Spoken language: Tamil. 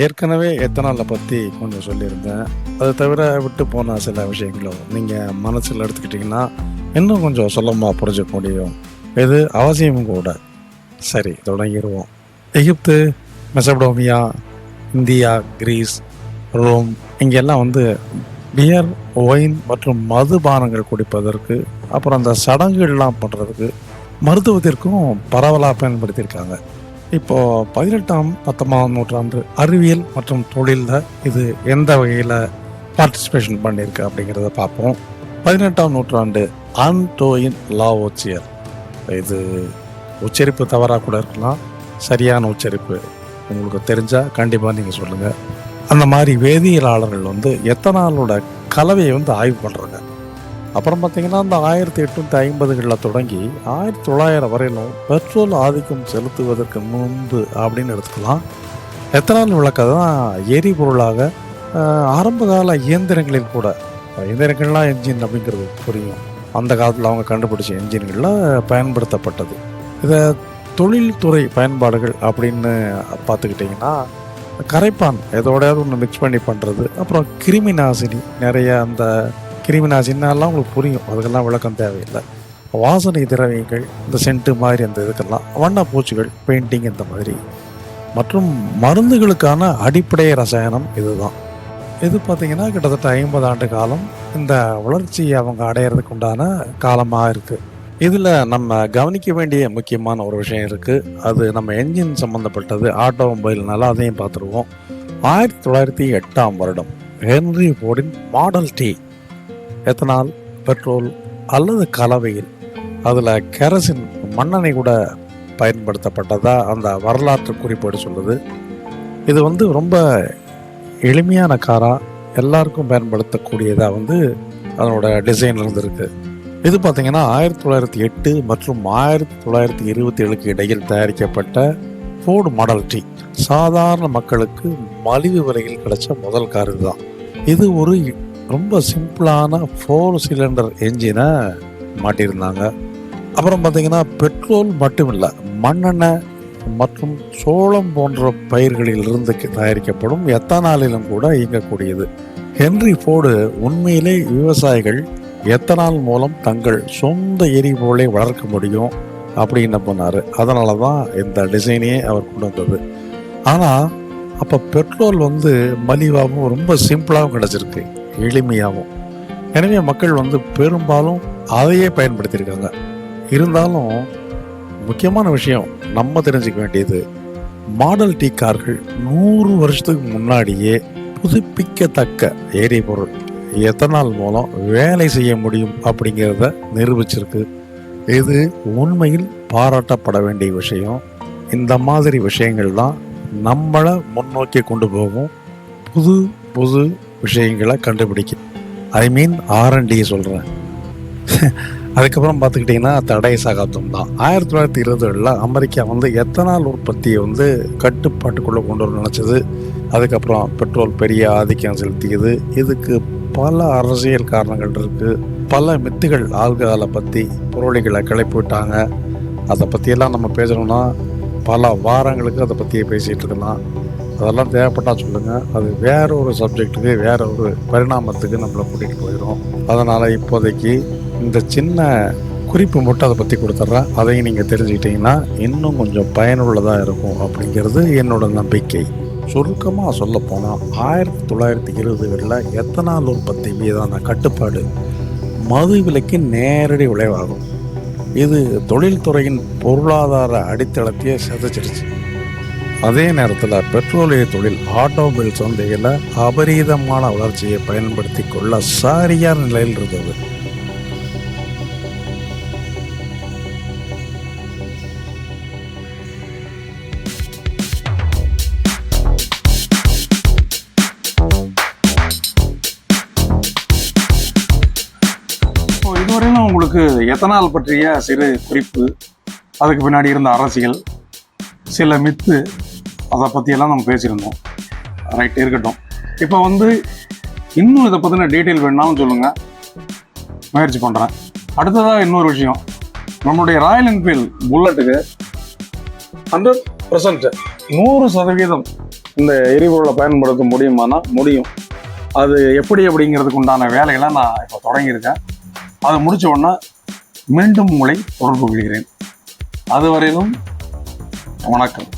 ஏற்கனவே எத்தனாலை பற்றி கொஞ்சம் சொல்லியிருந்தேன். அதை தவிர விட்டு போன சில விஷயங்களும் நீங்கள் மனசில் எடுத்துக்கிட்டிங்கன்னா இன்னும் கொஞ்சம் சுலபமாக புரிஞ்சுக்க முடியும். இது அவசியமும் கூட. சரி தொடங்கிடுவோம். Egypt Mesopotamia India Greece Rome இங்கெல்லாம் வந்து பியர் ஒயின் மற்றும் மதுபானங்கள் குடிப்பதற்கு அப்புறம் அந்த சடங்குகள்லாம் பண்ணுறதுக்கு மருத்துவத்திற்கும் பரவலாக பயன்படுத்தியிருக்காங்க. இப்போ பதினெட்டாம் பத்தொன்பதாம் நூற்றாண்டு அறிவியல் மற்றும் தொழிலில் இது எந்த வகையில் பார்ட்டிசிபேஷன் பண்ணியிருக்கு அப்படிங்கிறத பார்ப்போம். பதினெட்டாம் நூற்றாண்டு ஆன்டோயின் லாவோச்சியர். இது உச்சரிப்பு தவறாக கூட இருக்கலாம். சரியான உச்சரிப்பு உங்களுக்கு தெரிஞ்சால் கண்டிப்பாக நீங்கள் சொல்லுங்கள் அந்த மாதிரி வேதியியலாளர்கள் வந்து எத்தனாலோட கலவையை வந்து ஆய்வு பண்ணுறாங்க அப்புறம் பார்த்தீங்கன்னா இந்த ஆயிரத்தி எட்நூற்றி ஐம்பதுகளில் தொடங்கி ஆயிரத்தி தொள்ளாயிரம் வரையிலும் பெட்ரோல் ஆதிக்கம் செலுத்துவதற்கு முன்பு அப்படின்னு எடுத்துக்கலாம். எத்தனால் விளக்கை தான் எரிபொருளாக ஆரம்பகால இயந்திரங்களில் கூட இயந்திரங்கள்லாம் என்ஜின் அப்படிங்கிறது புரியும். அந்த காலத்தில் அவங்க கண்டுபிடிச்ச என்ஜின்களில் பயன்படுத்தப்பட்டது. இதை தொழில்துறை பயன்பாடுகள் அப்படின்னு பார்த்துக்கிட்டிங்கன்னா கரைப்பான் எதோடையாவது ஒன்று மிக்ஸ் பண்ணி பண்ணுறது அப்புறம் கிருமி நாசினி நிறைய அந்த கிருமி நாசினாலாம் உங்களுக்கு புரியும். அதுக்கெல்லாம் விளக்கம் தேவையில்லை. வாசனை திரவியங்கள் இந்த சென்ட்டு மாதிரி அந்த இதுக்கெல்லாம் வண்ணப்பூச்சிகள் பெயிண்டிங் இந்த மாதிரி. மற்றும் மருந்துகளுக்கான அடிப்படை ரசாயனம் இதுதான். இது பார்த்திங்கன்னா கிட்டத்தட்ட ஐம்பது ஆண்டு காலம் இந்த வளர்ச்சி அவங்க அடையிறதுக்கு உண்டான காலமாக இருக்குது இதில் நம்ம கவனிக்க வேண்டிய முக்கியமான ஒரு விஷயம் இருக்குது அது நம்ம என்ஜின் சம்மந்தப்பட்டது ஆட்டோமொபைல்னால அதையும் பார்த்துருவோம். ஆயிரத்தி தொள்ளாயிரத்தி எட்டாம் வருடம் ஹென்ரி ஃபோர்டின் மாடல் டி எத்தனால் பெட்ரோல் அல்லது கலவையில். அதில் கெரசின் மண்ணெண்ணெய் கூட பயன்படுத்தப்பட்டதா? அந்த வரலாற்று குறிப்பேடு சொல்லுது. இது வந்து ரொம்ப எளிமையான காராக எல்லாருக்கும் பயன்படுத்தக்கூடியதாக வந்து அதனோட டிசைன் இருந்திருக்கு. இது பார்த்திங்கன்னா ஆயிரத்தி தொள்ளாயிரத்தி எட்டு மற்றும் ஆயிரத்தி தொள்ளாயிரத்தி இருபத்தி ஏழுக்கு இடையில் தயாரிக்கப்பட்ட ஃபோர்டு மாடல் டி சாதாரண மக்களுக்கு மலிவு விலையில் கிடைச்ச முதல் கார் இதுதான். இது ஒரு ரொம்ப சிம்பிளான ஃபோர் சிலிண்டர் என்ஜினை மாட்டியிருந்தாங்க. அப்புறம் பார்த்திங்கன்னா பெட்ரோல் மட்டும் இல்லை மண்ணெண்ணெய் மற்றும் சோளம் போன்ற பயிர்களிலிருந்து தயாரிக்கப்படும் எத்தனாலிலும் கூட இயங்கக்கூடியது. ஹென்ரி ஃபோர்டு உண்மையிலே விவசாயிகள் எத்தனால் மூலம் தங்கள் சொந்த எரிபொருளை வளர்க்க முடியும் அப்படின்னு பண்ணார். அதனால தான் இந்த டிசைனையே அவர் கொண்டு வந்தது. ஆனால் அப்போ பெட்ரோல் வந்து மலிவாகவும் ரொம்ப சிம்பிளாகவும் கிடச்சிருக்கு. எளிமையாகவும் எனவே மக்கள் வந்து பெரும்பாலும் அதையே பயன்படுத்தியிருக்காங்க. இருந்தாலும் முக்கியமான விஷயம் நம்ம தெரிஞ்சுக்க வேண்டியது மாடல் டீ கார்கள் நூறு வருஷத்துக்கு முன்னாடியே புதுப்பிக்கத்தக்க எரிபொருள். எத்தனால் மூலம் வேலை செய்ய முடியும் அப்படிங்கிறத நிரூபிச்சிருக்கு. இது உண்மையில் பாராட்டப்பட வேண்டிய விஷயம். இந்த மாதிரி விஷயங்கள் தான் நம்மளை முன்னோக்கி கொண்டு போகும். புது புது விஷயங்களை கண்டுபிடிக்கும் ஐ மீன் ஆர்என்டி சொல்கிறேன் அதுக்கப்புறம் பார்த்துக்கிட்டிங்கன்னா தடை சகாப்தம் தான். ஆயிரத்தி தொள்ளாயிரத்தி இருபதுகளில் அமெரிக்கா வந்து எத்தனால் உற்பத்தியை வந்து கட்டுப்பாட்டுக்குள்ளே கொண்டு வர நினச்சது. அதுக்கப்புறம் பெட்ரோல் பெரிய ஆதிக்கம் செலுத்தியது. இதுக்கு பல அரசியல் காரணங்கள் இருக்குது பல மித்துகள் ஆல்கஹாலை பற்றி புரோலிகளை கிளப்பி விட்டாங்க. அதை பற்றியெல்லாம் நம்ம பேசணும்னா பல வாரங்களுக்கு அதை பற்றியே பேசிகிட்டு இருக்கலாம். அதெல்லாம் தேவைப்பட்டா சொல்லுங்கள் அது வேற ஒரு சப்ஜெக்ட்டுக்கு வேற ஒரு பரிணாமத்துக்கு நம்மளை கூட்டிகிட்டு போயிடும் அதனால் இப்போதைக்கு இந்த சின்ன குறிப்பு மட்டும் அதை பற்றி கொடுத்துட்றேன் அதையும் நீங்கள் தெரிஞ்சுக்கிட்டீங்கன்னா இன்னும் கொஞ்சம் பயனுள்ளதாக இருக்கும் அப்படிங்கிறது என்னோட நம்பிக்கை. சுருக்கமாக சொல்லப்போனால் ஆயிரத்தி தொள்ளாயிரத்தி இருபதுகளில் எத்தனால் உற்பத்தி மீதான கட்டுப்பாடு மது விலைக்கு நேரடி விளைவாகும். இது தொழில்துறையின் பொருளாதார அடித்தளத்தையே சிதைச்சிருச்சு. அதே நேரத்தில் பெட்ரோலிய தொழில் ஆட்டோமொபைல் சந்தையில் அபரீதமான வளர்ச்சியை பயன்படுத்தி கொள்ள சரியான நிலையில் இருந்தது. இதுவரையிலும் உங்களுக்கு எத்தனால் பற்றிய சிறு குறிப்பு? அதுக்கு பின்னாடி இருந்த அரசியல் சில மித்து அதை பற்றியெல்லாம் நம்ம பேசியிருந்தோம். ரைட் இருக்கட்டும். இப்போ வந்து இன்னும் இதை பற்றின டீட்டெயில் வேணாலும் சொல்லுங்கள் முயற்சி பண்ணுறேன் அடுத்ததாக இன்னொரு விஷயம். நம்மளுடைய ராயல் என்ஃபீல்ட் புல்லட்டுக்கு ஹண்ட்ரட் பர்சன்ட் நூறு சதவீதம் இந்த எரிபொருளை பயன்படுத்த முடியுமானா? முடியும். அது எப்படி அப்படிங்கிறதுக்கு உண்டான வேலையெல்லாம் நான் இப்போ தொடங்கியிருக்கேன். அதை முடித்த உடனே மீண்டும் உங்களை தொடர்பு கொள்கிறேன். அதுவரையிலும் வணக்கம்.